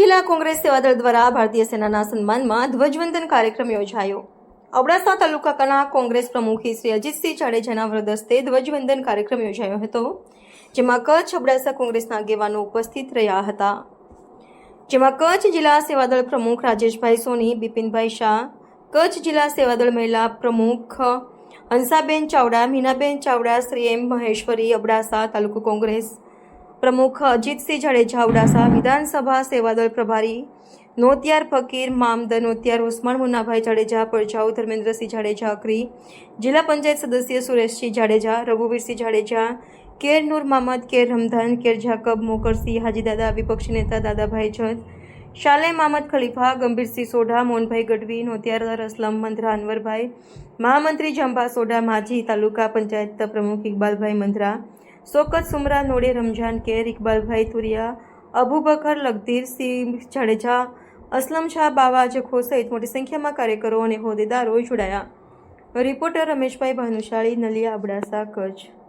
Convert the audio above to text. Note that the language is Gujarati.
જિલ્લા કોંગ્રેસ સેવાદળ દ્વારા ભારતીય સેનાના સન્માનમાં ધ્વજવંદન કાર્યક્રમ યોજાયો. અબડાસા તાલુકાના કોંગ્રેસ પ્રમુખી શ્રી અજીતસિંહ જાડેજાના વ્રદસ્તે ધ્વજવંદન કાર્યક્રમ યોજાયો હતો, જેમાં કચ્છ અબડાસા કોંગ્રેસના આગેવાનો ઉપસ્થિત રહ્યા હતા. જેમાં કચ્છ જિલ્લા સેવાદળ પ્રમુખ રાજેશભાઈ સોની, બિપિનભાઈ શાહ, કચ્છ જિલ્લા સેવાદળ મહિલા પ્રમુખ હંસાબેન ચાવડા, મીનાબેન ચાવડા, શ્રી એમ મહેશ્વરી, અબડાસા તાલુકો કોંગ્રેસ પ્રમુખ અજીતસિંહ જાડેજા અબડાસા વિધાનસભા સેવાદળ પ્રભારી નોતિયાર ફકીર મામદ નોતિયાર, ઉસ્માન મુન્નાભાઈ જાડેજા, પરજાઉ ધર્મેન્દ્રસિંહ જાડેજા, અકરી, જિલ્લા પંચાયત સદસ્ય સુરેશસિંહ જાડેજા, રઘુવીરસિંહ જાડેજા, કેર નૂર મામદ, કેર રમધાન, કેર જાકબ, મોકરસિંહ હાજી દાદા વિપક્ષી નેતા, દાદાભાઈ જત શાલે મામદ ખલીફા, ગંભીરસિંહ સોઢા, મોહનભાઈ ગઢવી, નોતિયાર અસલમ મંધરા અનવરભાઈ, મહામંત્રી જંબા સોઢા, માજી તાલુકા પંચાયત પ્રમુખ ઇકબાલભાઈ મંધરા શોકત સુમરા નોડે રમઝાન કેર ઇકબાલભાઈ તુરિયા, અબુબકર લગધીરસિંહ જાડેજા, અસલમ શાહ, બાવા, જખો સહિત મોટી સંખ્યામાં કાર્યકરો અને હોદ્દેદારો જોડાયા. રિપોર્ટર રમેશભાઈ ભાનુશાળી, નલિયા અબડાસા, કચ્છ.